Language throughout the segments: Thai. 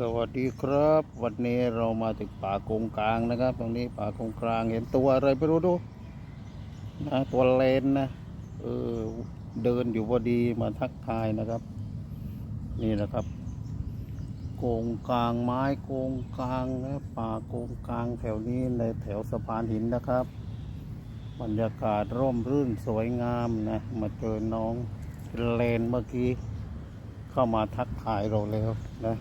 สวัสดีครับ วันนี้เรามาถึงป่าโกงกลางนะครับ ตรงนี้ป่าโกงกลางเห็นตัวอะไรไม่รู้ดูนะตัวเลนนะเออเดินอยู่พอดีมาทักทายนะครับ นี่นะครับโกงกลางไม้โกงกลางนะป่าโกงกลางแถวนี้ในแถวสะพานหินนะครับ บรรยากาศร่มรื่นสวยงามนะมาเจอน้องเลนเมื่อกี้ เข้ามาทักทายเราแล้วนะ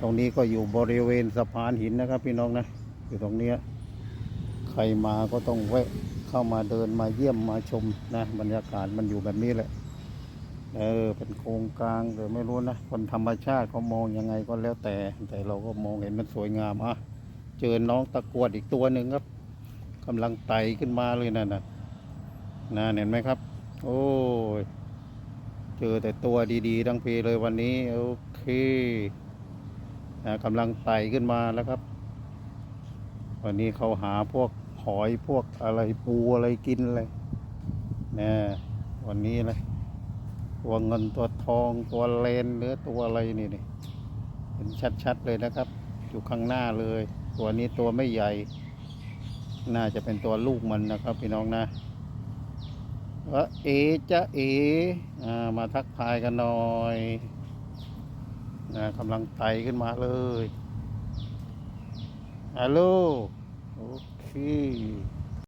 ตรงนี้ก็อยู่บริเวณสะพานหินนะครับ พี่น้องนะ อยู่ตรงเนี้ยใครมาก็ต้องแวะเข้ามาเดินมาเยี่ยมมาชมนะบรรยากาศมันอยู่แบบนี้แหละเออเป็นโครงกลางแต่ไม่รู้นะคนธรรมชาติเขามองยังไงก็แล้วแต่ แต่เราก็มองเห็นมันสวยงามอะเจอน้องตะกรวดอีกตัวหนึ่งครับกำลังไต่ขึ้นมาเลยนั่นน่ะนะเห็นไหมครับ โอ้ยเจอแต่ตัวดีๆทั้งปีเลยวันนี้ โอเค กำลังไต่ขึ้นมาแล้วครับ วันนี้เขาหาพวกหอยพวกอะไรปูอะไรกินเลยนะวันนี้เลยตัวเงินตัวทองตัวเลนหรือตัวอะไรนี่นี่เห็นชัดๆเลยนะครับ อยู่ข้างหน้าเลย ตัวนี้ตัวไม่ใหญ่ น่าจะเป็นตัวลูกมันนะครับ พี่น้องนะว่าเอจะเออ่ามาทักทายกันหน่อย นะกำลังไต่ขึ้นมาเลยฮัลโหลโอเค